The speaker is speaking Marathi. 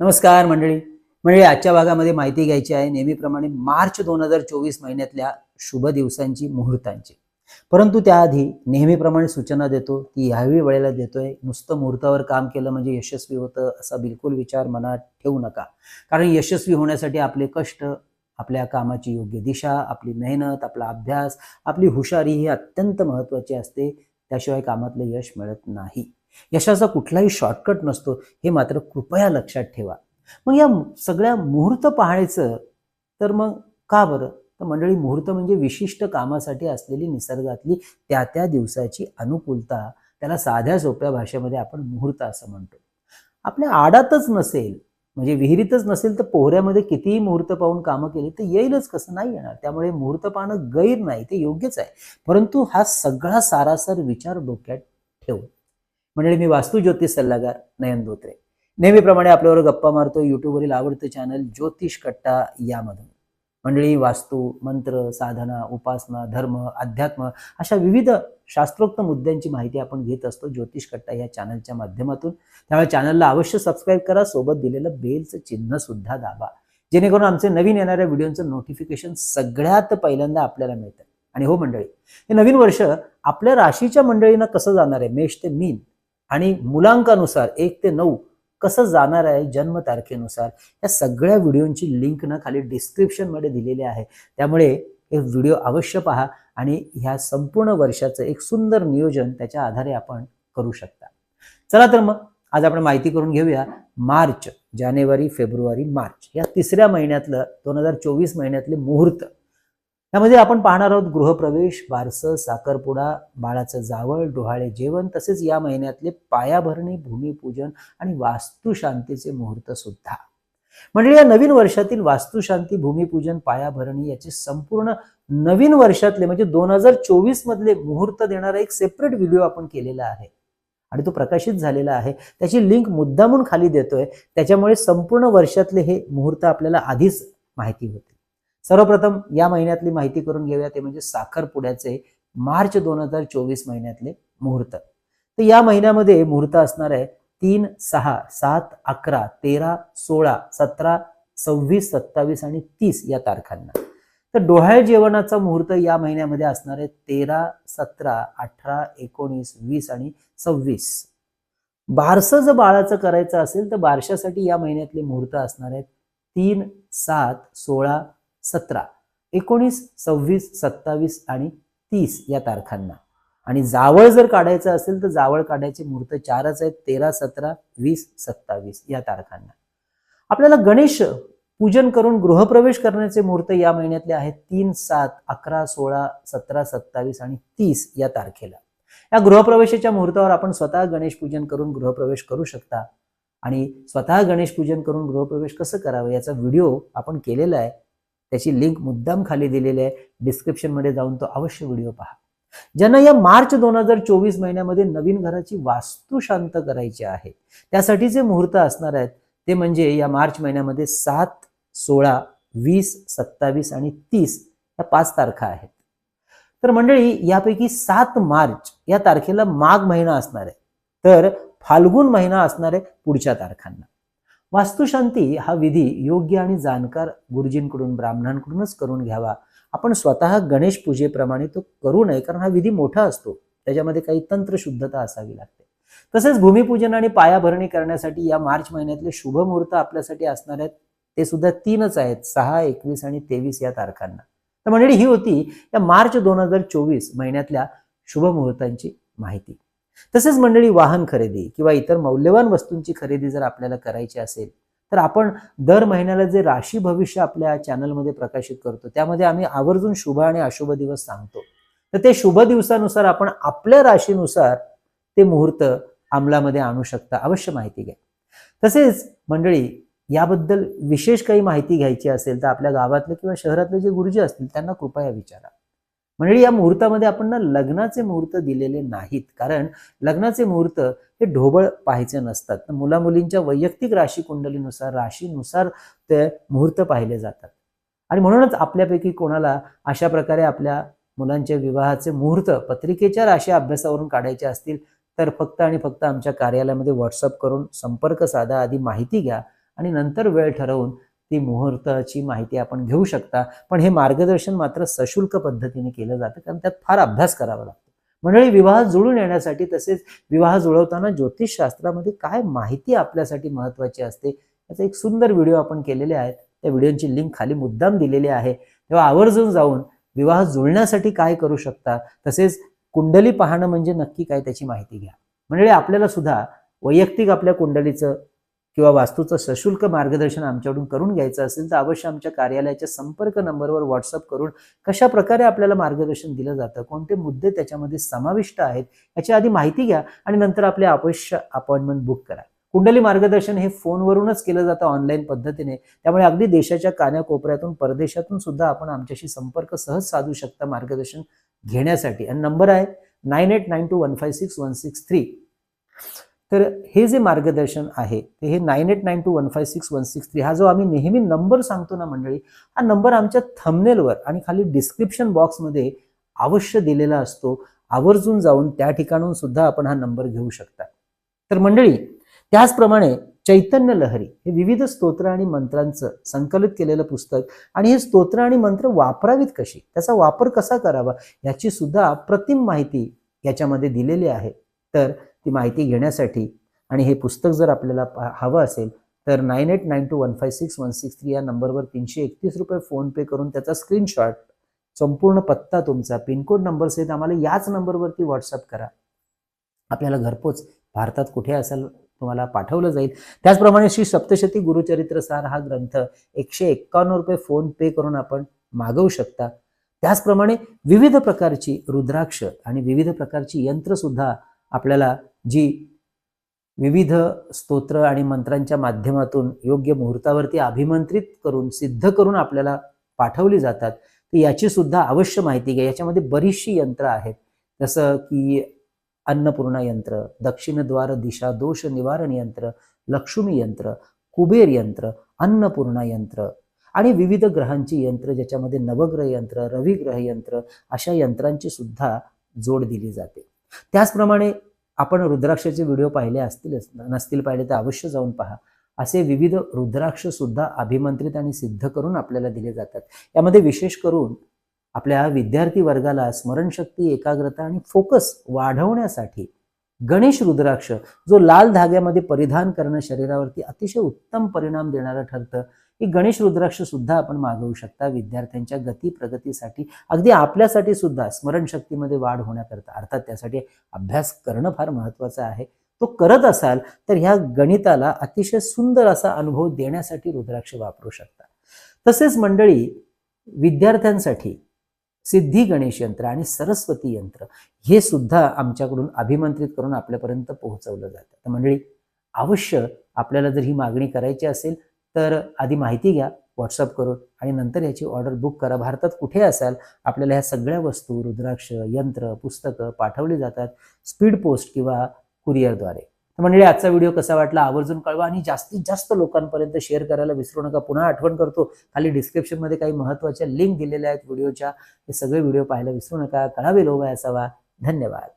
नमस्कार मंडळी. मंडळी आजच्या भागामध्ये माहिती घ्यायची आहे. नेहमीप्रमाणे मार्च दोन हजार चोवीस महिन्यातल्या शुभ दिवसांची मुहूर्तांची. परंतु त्याआधी नेहमीप्रमाणे सूचना देतो ती ह्याही वेळेला देतोय. नुसतं मुहूर्तावर काम केलं म्हणजे यशस्वी होतं असा बिलकुल विचार मनात ठेवू नका. कारण यशस्वी होण्यासाठी आपले कष्ट आपल्या कामाची योग्य दिशा आपली मेहनत आपला अभ्यास आपली हुशारी ही अत्यंत महत्त्वाची असते. त्याशिवाय कामातलं यश मिळत नाही. यशाचा कुठलाही शॉर्टकट नसतो हे मात्र कृपया लक्षात ठेवा. मग या सगळ्या मुहूर्त पाहायचं तर मग का बरं? तर मंडळी मुहूर्त म्हणजे विशिष्ट कामासाठी असलेली निसर्गातली त्या त्या दिवसाची अनुकूलता त्याला साध्या सोप्या भाषेमध्ये आपण मुहूर्त असं म्हणतो. आपल्या आडातच नसेल म्हणजे विहिरीतच नसेल तर पोहऱ्यामध्ये कितीही मुहूर्त पाहून कामं केली तर येईलच कसं? नाही येणार. त्यामुळे मुहूर्त पाहणं गैर नाही ते योग्यच आहे. परंतु हा सगळा सारासर विचार डोक्यात ठेवून मंडळी मी वास्तू ज्योतिष सल्लागार नयन धोत्रे. नेहमीप्रमाणे आपल्यावर गप्पा मारतो युट्यूबवरील आवडतं चॅनल ज्योतिष कट्टा यामधून. मंडळी वास्तू मंत्र साधना उपासना धर्म अध्यात्म अशा विविध शास्त्रोक्त मुद्द्यांची माहिती आपण घेत असतो ज्योतिष कट्टा या चॅनलच्या माध्यमातून. त्यामुळे चॅनलला अवश्य सबस्क्राईब करा सोबत दिलेलं बेलचं चिन्ह सुद्धा दाबा. जेणेकरून आमचे नवीन येणाऱ्या व्हिडिओचं नोटिफिकेशन सगळ्यात पहिल्यांदा आपल्याला मिळतं. आणि हो मंडळी हे नवीन वर्ष आपल्या राशीच्या मंडळींना कसं जाणार आहे? मेष ते मीन. आणि मुलांकानुसार एक ते नऊ कसं जाणार आहे जन्म तारखेनुसार या सगळ्या व्हिडिओंची लिंक ना खाली डिस्क्रिप्शनमध्ये दिलेली आहे. त्यामुळे हे व्हिडिओ अवश्य पहा आणि ह्या संपूर्ण वर्षाचं एक सुंदर नियोजन त्याच्या आधारे आपण करू शकता. चला तर मग आज आपण माहिती करून घेऊया मार्च जानेवारी फेब्रुवारी मार्च. या तिसऱ्या महिन्यातलं दोन हजार चोवीस महिन्यातले मुहूर्त. त्यामध्ये आपण पाहणार आहोत गृहप्रवेश बारसं साखरपुडा बाळाचं जावळ डोहाळे जेवण तसेच या महिन्यातले पायाभरणी भूमिपूजन आणि वास्तुशांतीचे मुहूर्त सुद्धा. म्हणजे या नवीन वर्षातील वास्तुशांती भूमिपूजन पायाभरणी याचे संपूर्ण नवीन वर्षातले म्हणजे दोन हजार चोवीस मधले मुहूर्त देणारा एक सेपरेट व्हिडिओ आपण केलेला आहे. आणि तो प्रकाशित झालेला आहे. त्याची लिंक मुद्दामून खाली देतोय. त्याच्यामुळे संपूर्ण वर्षातले हे मुहूर्त आपल्याला आधीच माहिती होते सर्वप्रथम या महिन्यातली माहिती करून घेऊया. ते म्हणजे साखरपुड्याचे मार्च दोन हजार चोवीस महिन्यातले मुहूर्त. तर या महिन्यामध्ये मुहूर्त असणार आहे तीन सहा सात अकरा तेरा सोळा सतरा सव्वीस सत्तावीस आणि तीस या तारखांना. तर डोहाळ जेवणाचा मुहूर्त या महिन्यामध्ये असणार आहे तेरा सतरा अठरा एकोणीस वीस आणि सव्वीस. बारसं जर बाळाचं करायचं असेल तर बारशासाठी या महिन्यातले मुहूर्त असणार आहेत तीन सात सोळा सतरा एकोणीस सव्वीस सत्तावीस आणि तीस या तारखांना. आणि जावळ जर काढायचं असेल तर जावळ काढायचे मुहूर्त चारच आहेत तेरा सतरा वीस सत्तावीस या तारखांना. आपल्याला गणेश पूजन करून गृहप्रवेश करण्याचे मुहूर्त या महिन्यातले आहेत तीन सात अकरा सोळा सतरा सत्तावीस आणि तीस या तारखेला. या गृहप्रवेशाच्या मुहूर्तावर आपण स्वतः गणेश पूजन करून गृहप्रवेश करू शकता. आणि स्वतः गणेश पूजन करून गृहप्रवेश कसं करावं याचा व्हिडिओ आपण केलेला आहे. त्याची लिंक मुद्दाम खाली दिलेली आहे. डिस्क्रिप्शनमध्ये जाऊन तो अवश्य व्हिडिओ पहा. ज्यांना या मार्च दोन हजार चोवीस महिन्यामध्ये नवीन घराची वास्तू शांत करायची आहे त्यासाठी जे मुहूर्त असणार आहेत ते म्हणजे या मार्च महिन्यामध्ये सात सोळा वीस सत्तावीस आणि तीस या पाच तारखा आहेत. तर मंडळी यापैकी सात मार्च या तारखेला माघ महिना असणार आहे. तर फाल्गुन महिना असणार आहे पुढच्या तारखांना. वास्तुशांती हा विधी योग्य आणि जाणकार गुरुजींकडून ब्राह्मणांकडूनच करून घ्यावा. आपण स्वतः गणेश पूजेप्रमाणे तो करू नये कारण हा विधी मोठा असतो. त्याच्यामध्ये काही तंत्रशुद्धता असावी लागते. तसेच भूमिपूजन आणि पायाभरणी करण्यासाठी या मार्च महिन्यातले शुभ मुहूर्त आपल्यासाठी असणार आहेत. ते सुद्धा तीनच आहेत सहा एकवीस आणि तेवीस या तारखांना. तर मंडळी ही होती या मार्च दोन हजार चोवीस महिन्यातल्या शुभ मुहूर्तांची माहिती. तसेच मंडळी वाहन खरेदी किंवा इतर मौल्यवान वस्तूंची खरेदी जर आपल्याला करायची असेल तर आपण दर महिन्याला जे राशी भविष्य आपल्या चॅनलमध्ये प्रकाशित करतो त्यामध्ये आम्ही आवर्जून शुभ आणि अशुभ दिवस सांगतो. तर ते शुभ दिवसानुसार आपण आपल्या राशीनुसार ते मुहूर्त अंमलामध्ये आणू शकता. अवश्य माहिती घ्या. तसेच मंडळी याबद्दल विशेष काही माहिती घ्यायची असेल तर आपल्या गावातले किंवा शहरातले जे गुरुजी असतील त्यांना कृपया विचारा. म्हणजे या मुहूर्तामध्ये आपण ना लग्नाचे मुहूर्त दिलेले नाहीत. कारण लग्नाचे मुहूर्त हे ढोबळ पाहायचे नसतात. मुला मुलींच्या वैयक्तिक राशी कुंडलीनुसार राशीनुसार ते मुहूर्त पाहिले जातात. आणि म्हणूनच आपल्यापैकी कोणाला अशा प्रकारे आपल्या मुलांच्या विवाहाचे मुहूर्त पत्रिकेच्या राशी अभ्यासावरून काढायचे असतील तर फक्त आणि फक्त आमच्या कार्यालयामध्ये व्हॉट्सअप करून संपर्क साधा आधी माहिती घ्या आणि नंतर वेळ ठरवून ती मुहूर्ताची माहिती आपण घेऊ शकता. पण हे मार्गदर्शन मात्र सशुल्क पद्धतीने केलं जातं कारण त्यात फार अभ्यास करावा लागतो. मंडळी विवाह जुळून येण्यासाठी तसेच विवाह जुळवताना ज्योतिषशास्त्रामध्ये काय माहिती आपल्यासाठी महत्वाची असते याचा एक सुंदर व्हिडिओ आपण केलेले आहेत. त्या व्हिडिओची लिंक खाली मुद्दाम दिलेली आहे. तेव्हा आवर्जून जाऊन विवाह जुळण्यासाठी काय करू शकता तसेच कुंडली पाहणं म्हणजे नक्की काय त्याची माहिती घ्या. म्हणजे आपल्याला सुद्धा वैयक्तिक आपल्या कुंडलीचं किंवा वास्तूचं सशुल्क मार्गदर्शन आमच्याकडून करून घ्यायचं असेल तर अवश्य आमच्या कार्यालयाच्या संपर्क नंबरवर व्हॉट्सअप करून कशा प्रकारे आपल्याला मार्गदर्शन दिलं जातं कोणते मुद्दे त्याच्यामध्ये समाविष्ट आहेत याची आधी माहिती घ्या आणि नंतर आपले अवश्य अपॉइंटमेंट बुक करा. कुंडली मार्गदर्शन हे फोनवरूनच केलं जातं ऑनलाईन पद्धतीने. त्यामुळे अगदी देशाच्या कान्याकोपऱ्यातून परदेशातून सुद्धा आपण आमच्याशी संपर्क सहज साधू शकता मार्गदर्शन घेण्यासाठी. आणि नंबर आहे nine eight nine two one five six one six three. तर हे जे मार्गदर्शन आहे ते हे nine eight nine two one five six one six three हा जो आम्ही नेहमी नंबर सांगतो ना मंडळी हा नंबर आमच्या थंबनेलवर आणि खाली डिस्क्रिप्शन बॉक्समध्ये अवश्य दिलेला असतो. आवर्जून जाऊन त्या ठिकाणून सुद्धा आपण हा नंबर घेऊ शकता. तर मंडळी त्याचप्रमाणे चैतन्य लहरी हे विविध स्तोत्र आणि मंत्रांचं संकलित केलेलं पुस्तक आणि हे स्तोत्र आणि मंत्र वापरावीत कशी? त्याचा वापर कसा करावा? याची सुद्धा अप्रतिम माहिती याच्यामध्ये दिलेली आहे. तर ती माहिती घेण्यासाठी आणि हे पुस्तक जर आपल्याला पा- हवं असेल तर nine eight nine two one five six one six three या नंबरवर तीनशे एकतीस रुपये फोन पे करून त्याचा स्क्रीनशॉट संपूर्ण पत्ता तुमचा पिनकोड नंबर सहित आम्हाला याच नंबरवरती व्हॉट्सअप करा. आपल्याला घरपोच भारतात कुठे असेल तुम्हाला पाठवलं जाईल. त्याचप्रमाणे श्री सप्तशती गुरुचरित्र सार हा ग्रंथ एकशे एक्कावन्न रुपये फोन पे करून आपण मागवू शकता. त्याचप्रमाणे विविध प्रकारची रुद्राक्ष आणि विविध प्रकारची यंत्रसुद्धा आपल्याला जी विविध स्तोत्र आणि मंत्रांच्या माध्यमातून योग्य मुहूर्तावरती अभिमंत्रित करून सिद्ध करून आपल्याला पाठवली जातात तर याची सुद्धा अवश्य माहिती घ्या. याच्यामध्ये बरीचशी यंत्र आहेत. जसं की अन्नपूर्णा यंत्र दक्षिणद्वार दिशा दोष निवारण यंत्र लक्ष्मी यंत्र कुबेर यंत्र अन्नपूर्णा यंत्र आणि विविध ग्रहांची यंत्र ज्याच्यामध्ये नवग्रह यंत्र रविग्रह यंत्र अशा यंत्रांची सुद्धा जोड दिली जाते. त्याचप्रमाणे आपण रुद्राक्षाचे व्हिडिओ पाहिले असतीलच नसतील पाहिले तर अवश्य जाऊन पहा. असे विविध रुद्राक्ष सुद्धा अभिमंत्रित आणि सिद्ध करून आपल्याला दिले जातात. यामध्ये विशेष करून आपल्या विद्यार्थी वर्गाला स्मरणशक्ती एकाग्रता आणि फोकस वाढवण्यासाठी गणेश रुद्राक्ष जो लाल धाग्यामध्ये परिधान करणं शरीरावरती अतिशय उत्तम परिणाम देणारं ठरतं ही गणेश रुद्राक्ष सुद्धा आपण मागवू शकता विद्यार्थ्यांच्या गती प्रगतीसाठी. अगदी आपल्यासाठी सुद्धा स्मरणशक्तीमध्ये वाढ होण्याकरता अर्थात त्यासाठी अभ्यास करणं फार महत्वाचं आहे. तो करत असाल तर ह्या गणिताला अतिशय सुंदर असा अनुभव देण्यासाठी रुद्राक्ष वापरू शकता. तसेच मंडळी विद्यार्थ्यांसाठी सिद्धी गणेश यंत्र आणि सरस्वती यंत्र हे सुद्धा आमच्याकडून अभिमंत्रित करून आपल्यापर्यंत पोहोचवलं जातं. तर मंडळी अवश्य आपल्याला जर ही मागणी करायची असेल तर आधी माहिती घ्या व्हॉट्सअप करून आणि नंतर याची ऑर्डर बुक करा. भारतात कुठे असाल आपल्याला ह्या सगळ्या वस्तू रुद्राक्ष यंत्र पुस्तकं पाठवली जातात स्पीड पोस्ट किंवा कुरिअरद्वारे तर मंडळी आजचा व्हिडिओ कसा वाटला आवर्जून कळवा आणि जास्तीत जास्त लोकांपर्यंत शेअर करायला विसरू नका. पुन्हा आठवण करतो खाली डिस्क्रिप्शनमध्ये काही महत्त्वाच्या लिंक दिलेल्या आहेत व्हिडिओच्या हे सगळे व्हिडिओ पाहायला विसरू नका. कळावे लोक असावा धन्यवाद.